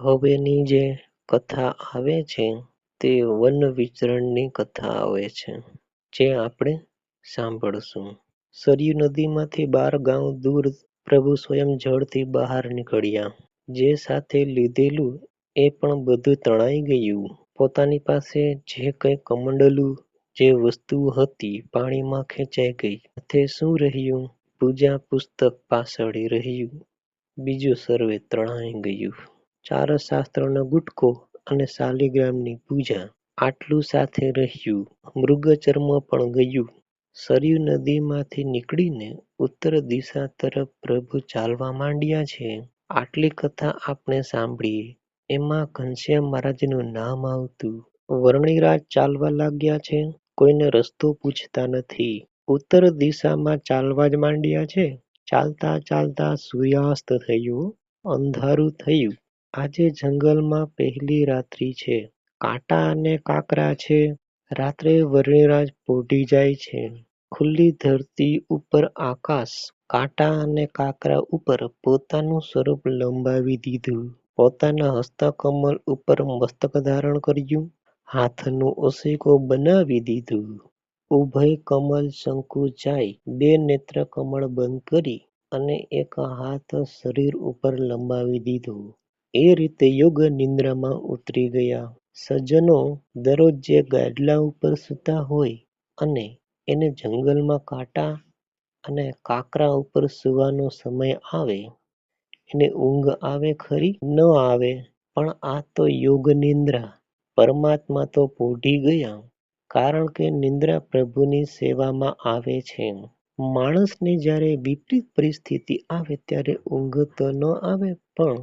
હવેની જે કથા આવે છે, તે વન વિચરણની કથા આવે છે, જે આપણે સાંભળશું. સરયુ નદીમાંથી બાર ગાંવ દૂર પ્રભુ સ્વયં જળથી બહાર નીકળ્યા. જે સાથે લીધેલું એ પણ બધું તણાઈ ગયું. પોતાની પાસે જે કંઈ કમંડલું, જે વસ્તુ હતી, પાણીમાં ખેંચાઈ ગઈ. સાથે શું રહ્યું? પૂજા પુસ્તક પાછળ રહ્યું. બીજું સર્વે તણાઈ ગયું. ચાર શાસ્ત્રનો ગુટકો અને શાલિગ્રામની પૂજા આટલું સાથે રહ્યું. મૃગચર્મ પણ ગયું. સરયુ નદીમાંથી નીકળીને ઉત્તર દિશા તરફ પ્રભુ ચાલવા માંડ્યા છે. આટલી કથા આપણે સાંભળીએ એમાં ઘનશ્યામ મહારાજનું નામ આવતું. વર્ણિરાજ ચાલવા લાગ્યા છે. કોઈને રસ્તો પૂછતા નથી. ઉત્તર દિશામાં ચાલવા જ માંડ્યા છે. ચાલતા ચાલતા સૂર્યાસ્ત થયો. અંધારું થયું. આજે જંગલમાં પહેલી રાત્રિ છે. કાંટા અને કાંકરા છે. રાત્રે વરણિરાજ પોઢી જાય છે. ખુલ્લી ધરતી ઉપર આકાશ, કાંટા અને કાંકરા ઉપર પોતાનું સ્વરૂપ લંબાવી દીધું. પોતાના હસ્તકમલ ઉપર મસ્તક ધારણ કર્યું. હાથનું ઓશિકો બનાવી દીધું. ઉભય કમળ સંકુચાઈ બે નેત્ર કમળ બંધ કરી અને એક હાથ શરીર ઉપર લંબાવી દીધો. એ રીતે યોગ નિંદ્રામાં ઉતરી ગયા. સજ્જનો દરરોજ જે ગાદલા ઉપર સૂતા હોય અને એને જંગલમાં કાંટા અને કાંકરા ઉપર સૂવાનો સમય આવે, એને ઊંઘ આવે ખરી? ન આવે. પણ આ તો યોગ નિંદ્રા પરમાત્મા તો પોઢી ગયા. કારણ કે નિંદ્રા પ્રભુની સેવામાં આવે છે. માણસને જ્યારે વિપરીત પરિસ્થિતિ આવે ત્યારે ઊંઘ તો ન આવે, પણ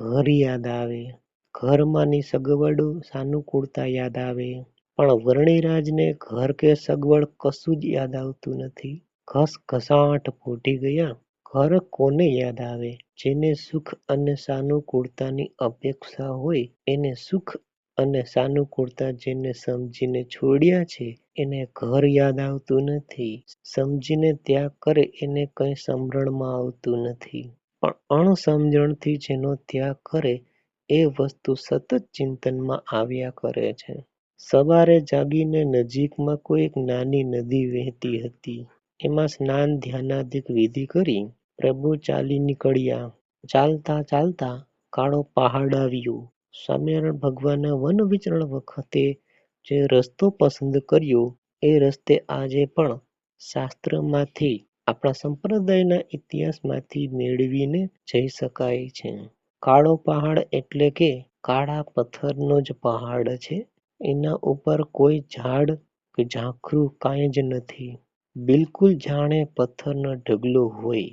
ઘર યાદ આવે. ઘરમાંની સગવડો સાનુકૂળતા યાદ આવે. પણ વર્ણિરાજને ઘર કે સગવડ કશું જ યાદ આવતું નથી. ઘસ ઘસાટ ફૂટી ગયા. ઘર કોને યાદ આવે? જેને સુખ અને સાનુકૂળતાની અપેક્ષા હોય, એને સુખ અને સાનુકૂળતા જેને સમજીને છોડ્યા છે, એને ઘર યાદ આવતું નથી. સમજીને ત્યાગ કરે, એને કંઈ સમરણમાં આવતું નથી. પણ અણસમજણથી જેનો ત્યાગ કરે એ વસ્તુ સતત ચિંતનમાં આવ્યા કરે છે. સવારે જાગીને નજીકમાં કોઈ એક નાની નદી વહેતી હતી. એમાં સ્નાન ધ્યાનાદિક વિધિ કરી પ્રભુ ચાલી નીકળ્યા. ચાલતા ચાલતા કાળો પહાડ આવ્યો. સ્વામિનારાયણ ભગવાને વન વિચરણ વખતે જે રસ્તો પસંદ કર્યો એ રસ્તે આજે પણ શાસ્ત્રમાંથી આપણા સંપ્રદાયના ઇતિહાસમાંથી મેળવીને જઈ શકાય છે. કાળો પહાડ એટલે કે કાળા પથ્થરનો જ પહાડ છે. એના ઉપર કોઈ ઝાડ કે ઝાંખરું કાંઈ જ નથી. બિલકુલ જાણે પથ્થરનો ઢગલો હોય.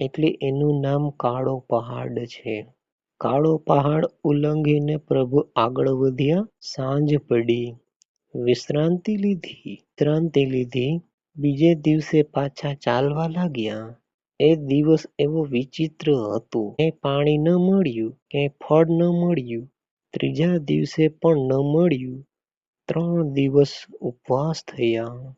એટલે એનું નામ કાળો પહાડ છે. કાળો પહાડ ઉલ્લંઘીને પ્રભુ આગળ વધ્યા. સાંજ પડી. વિશ્રાંતિ લીધી. વિશ્રાંતિ લીધી. બીજે દિવસે પાછા ચાલવા લાગ્યા. એ દિવસ એવો વિચિત્ર હતો. ક્યાંય પાણી ન મળ્યું. ક્યાંય ફળ ન મળ્યું. ત્રીજા દિવસે પણ ન મળ્યું. ત્રણ દિવસ ઉપવાસ થયા.